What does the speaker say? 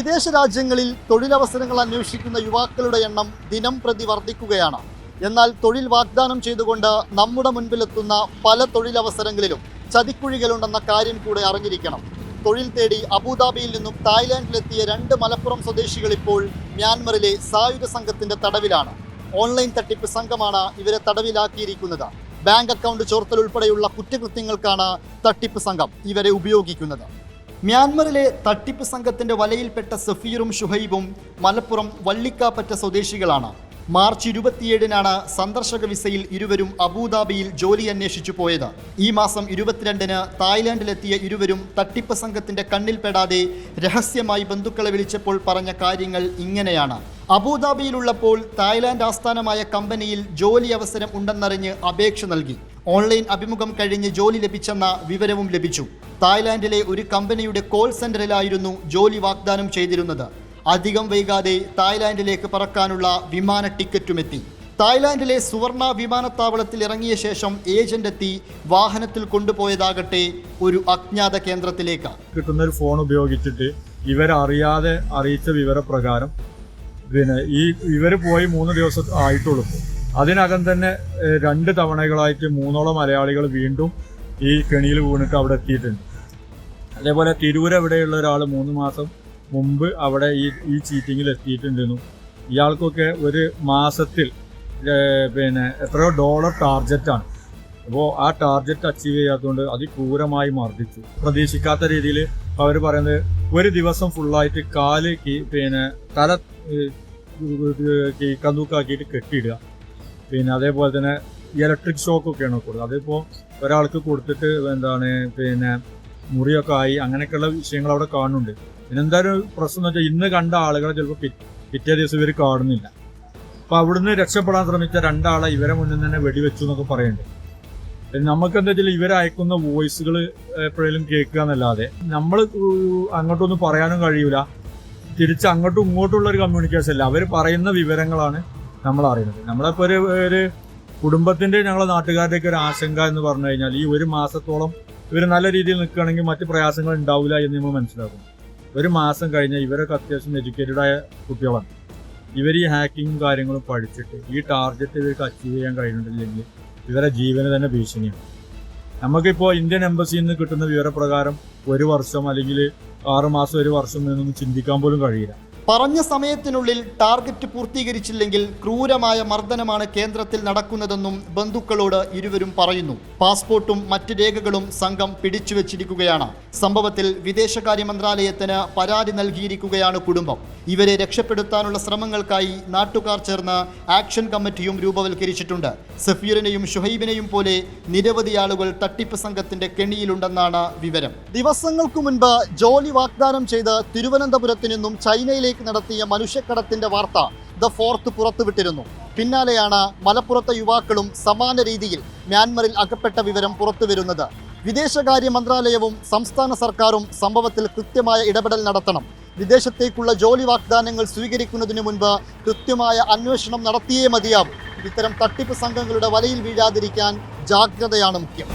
വിദേശ രാജ്യങ്ങളിൽ തൊഴിലവസരങ്ങൾ അന്വേഷിക്കുന്ന യുവാക്കളുടെ എണ്ണം ദിനം പ്രതി വർദ്ധിക്കുകയാണ്. എന്നാൽ തൊഴിൽ വാഗ്ദാനം ചെയ്തുകൊണ്ട് നമ്മുടെ മുൻപിലെത്തുന്ന പല തൊഴിലവസരങ്ങളിലും ചതിക്കുഴികളുണ്ടെന്ന കാര്യം കൂടെ അറിഞ്ഞിരിക്കണം. തൊഴിൽ തേടി അബുദാബിയിൽ നിന്നും തായ്ലാന്റിലെത്തിയ രണ്ട് മലപ്പുറം സ്വദേശികൾ ഇപ്പോൾ മ്യാൻമറിലെ സായുധ സംഘത്തിന്റെ തടവിലാണ്. ഓൺലൈൻ തട്ടിപ്പ് സംഘമാണ് ഇവരെ തടവിലാക്കിയിരിക്കുന്നത്. ബാങ്ക് അക്കൗണ്ട് ചോർത്തൽ ഉൾപ്പെടെയുള്ള കുറ്റകൃത്യങ്ങൾക്കാണ് തട്ടിപ്പ് സംഘം ഇവരെ ഉപയോഗിക്കുന്നത്. മ്യാൻമറിലെ തട്ടിപ്പ് സംഘത്തിന്റെ വലയിൽപ്പെട്ട സഫീറും ഷുഹൈബും മലപ്പുറം വള്ളിക്കാപ്പറ്റ സ്വദേശികളാണ്. മാർച്ച് ഇരുപത്തിയേഴിനാണ് സന്ദർശക വിസയിൽ ഇരുവരും അബുദാബിയിൽ ജോലി അന്വേഷിച്ചു പോയത്. ഈ മാസം ഇരുപത്തിരണ്ടിന് തായ്ലാന്റിലെത്തിയ ഇരുവരും തട്ടിപ്പ് സംഘത്തിന്റെ കണ്ണിൽപ്പെടാതെ രഹസ്യമായി ബന്ധുക്കളെ വിളിച്ചപ്പോൾ പറഞ്ഞ കാര്യങ്ങൾ ഇങ്ങനെയാണ്. അബുദാബിയിലുള്ളപ്പോൾ തായ്ലാന്റ് ആസ്ഥാനമായ കമ്പനിയിൽ ജോലി അവസരം ഉണ്ടെന്നറിഞ്ഞ് അപേക്ഷ നൽകി. ഓൺലൈൻ അഭിമുഖം കഴിഞ്ഞ് ജോലി ലഭിച്ചെന്ന വിവരവും ലഭിച്ചു. തായ്ലാന്റിലെ ഒരു കമ്പനിയുടെ കോൾ സെന്ററിലായിരുന്നു ജോലി വാഗ്ദാനം ചെയ്തിരുന്നത്. അധികം വൈകാതെ തായ്ലാന്റിലേക്ക് പറക്കാനുള്ള വിമാന ടിക്കറ്റുമെത്തി. തായ്ലാന്റിലെ സുവർണ വിമാനത്താവളത്തിൽ ഇറങ്ങിയ ശേഷം ഏജന്റ് എത്തി വാഹനത്തിൽ കൊണ്ടുപോയതാകട്ടെ ഒരു അജ്ഞാത കേന്ദ്രത്തിലേക്ക്. കിട്ടുന്ന ഒരു ഫോൺ ഉപയോഗിച്ചിട്ട് ഇവരറിയാതെ അറിയിച്ച വിവരപ്രകാരം പിന്നെ ഈ ഇവർ പോയി മൂന്ന് ദിവസം ആയിട്ടുള്ളൂ. അതിനകം തന്നെ രണ്ട് തവണകളായിട്ട് മൂന്നോളം മലയാളികൾ വീണ്ടും ഈ കെണിയിൽ വീണിട്ട് അവിടെ എത്തിയിട്ടുണ്ട്. അതേപോലെ തിരൂർ എവിടെയുള്ള ഒരാൾ മൂന്ന് മാസം മുമ്പ് അവിടെ ഈ ഈ ചീറ്റിങ്ങിൽ എത്തിയിട്ടുണ്ടെന്നു ഇയാൾക്കൊക്കെ ഒരു മാസത്തിൽ പിന്നെ എത്രയോ ഡോളർ ടാർജറ്റാണ്. അപ്പോൾ ആ ടാർജറ്റ് അച്ചീവ് ചെയ്യാത്തതുകൊണ്ട് അതിക്രൂരമായി മർദ്ദിച്ചു. പ്രതീക്ഷിക്കാത്ത രീതിയിൽ അവർ പറയുന്നത് ഒരു ദിവസം ഫുള്ളായിട്ട് കാൽ പിന്നെ തല കന്തൂക്കാക്കിയിട്ട് കെട്ടിയിടുക. പിന്നെ അതേപോലെ തന്നെ ഇലക്ട്രിക് ഷോക്കൊക്കെയാണ് കൊടുത്തത് അതിപ്പോൾ ഒരാൾക്ക് കൊടുത്തിട്ട് എന്താണ് പിന്നെ മുറിയൊക്കെ ആയി അങ്ങനെയൊക്കെയുള്ള വിഷയങ്ങൾ അവിടെ കാണുന്നുണ്ട്. പിന്നെ എന്തായാലും പ്രശ്നം എന്ന് വെച്ചാൽ ഇന്ന് കണ്ട ആളുകളെ ചിലപ്പോൾ പിറ്റേ ദിവസം ഇവർ കാണുന്നില്ല. അപ്പോൾ അവിടുന്ന് രക്ഷപ്പെടാൻ ശ്രമിച്ച രണ്ടാളെ ഇവരെ മുന്നിൽ തന്നെ വെടിവെച്ചു എന്നൊക്കെ പറയുന്നുണ്ട്. നമുക്ക് എന്താ വെച്ചാൽ ഇവരയക്കുന്ന വോയിസുകൾ എപ്പോഴേലും കേൾക്കുക എന്നല്ലാതെ നമ്മൾ അങ്ങോട്ടൊന്നും പറയാനും കഴിയൂല. തിരിച്ച് അങ്ങോട്ടും ഇങ്ങോട്ടുള്ള ഒരു കമ്മ്യൂണിക്കേഷൻ അല്ല. അവർ പറയുന്ന വിവരങ്ങളാണ് നമ്മൾ അറിയുന്നത് നമ്മളിപ്പോൾ ഒരു ഒരു കുടുംബത്തിന്റെ ഞങ്ങളെ നാട്ടുകാരുടെയൊക്കെ ഒരു ആശങ്ക എന്ന് പറഞ്ഞു കഴിഞ്ഞാൽ ഈ ഒരു മാസത്തോളം ഇവർ നല്ല രീതിയിൽ നിൽക്കുകയാണെങ്കിൽ മറ്റ് പ്രയാസങ്ങൾ ഉണ്ടാവില്ല എന്ന് നമ്മൾ മനസ്സിലാക്കും ഒരു മാസം കഴിഞ്ഞാൽ ഇവരൊക്കെ അത്യാവശ്യം എഡ്യൂക്കേറ്റഡ് ആയ കുട്ടികളാണ്. ഇവർ ഈ ഹാക്കിങ്ങും കാര്യങ്ങളും പഠിച്ചിട്ട് ഈ ടാർഗറ്റ് ഇവർക്ക് അച്ചീവ് ചെയ്യാൻ കഴിയുന്നുണ്ടെങ്കിൽ ഇവരെ ജീവന് തന്നെ ഭീഷണിയാണ്. നമുക്കിപ്പോൾ ഇന്ത്യൻ എംബസിയിൽ നിന്ന് കിട്ടുന്ന വിവരപ്രകാരം ഒരു വർഷം അല്ലെങ്കിൽ ആറുമാസം ഒരു വർഷം എന്നൊന്നും ചിന്തിക്കാൻ പോലും കഴിയില്ല. പറഞ്ഞ സമയത്തിനുള്ളിൽ ടാർഗറ്റ് പൂർത്തീകരിച്ചില്ലെങ്കിൽ ക്രൂരമായ മർദ്ദനമാണ് കേന്ദ്രത്തിൽ നടക്കുന്നതെന്നും ബന്ധുക്കളോട് ഇരുവരും പറയുന്നു. പാസ്പോർട്ടും മറ്റ് രേഖകളും സംഘം പിടിച്ചുവച്ചിരിക്കുകയാണ്. സംഭവത്തിൽ വിദേശകാര്യ മന്ത്രാലയത്തിന് പരാതി നൽകിയിരിക്കുകയാണ് കുടുംബം. ഇവരെ രക്ഷപ്പെടുത്താനുള്ള ശ്രമങ്ങൾക്കായി നാട്ടുകാർ ചേർന്ന് ആക്ഷൻ കമ്മിറ്റിയും രൂപവൽക്കരിച്ചിട്ടുണ്ട്. സഫീറിനെയും ഷുഹൈബിനെയും പോലെ നിരവധി ആളുകൾ തട്ടിപ്പ് സംഘത്തിന്റെ കെണിയിലുണ്ടെന്നാണ് വിവരം. ദിവസങ്ങൾക്കു മുൻപ് ജോലി വാഗ്ദാനം ചെയ്ത് തിരുവനന്തപുരത്ത് നിന്നും ചൈനയിലേക്ക് നടത്തിയ മനുഷ്യക്കടത്തിന്റെ വാർത്ത ദ ഫോർത്ത് പുറത്തുവിട്ടിരുന്നു. പിന്നാലെയാണ് മലപ്പുറത്തെ യുവാക്കളും സമാന രീതിയിൽ മ്യാൻമറിൽ അകപ്പെട്ട വിവരം പുറത്തുവരുന്നത്. വിദേശകാര്യ മന്ത്രാലയവും സംസ്ഥാന സർക്കാരും സംഭവത്തിൽ കൃത്യമായ ഇടപെടൽ നടത്തണം. വിദേശത്തേക്കുള്ള ജോലി വാഗ്ദാനങ്ങൾ സ്വീകരിക്കുന്നതിന് മുൻപ് കൃത്യമായ അന്വേഷണം നടത്തിയേ മതിയാവും. ഇത്തരം തട്ടിപ്പ് സംഘങ്ങളുടെ വലയിൽ വീഴാതിരിക്കാൻ ജാഗ്രതയാണ് മുഖ്യം.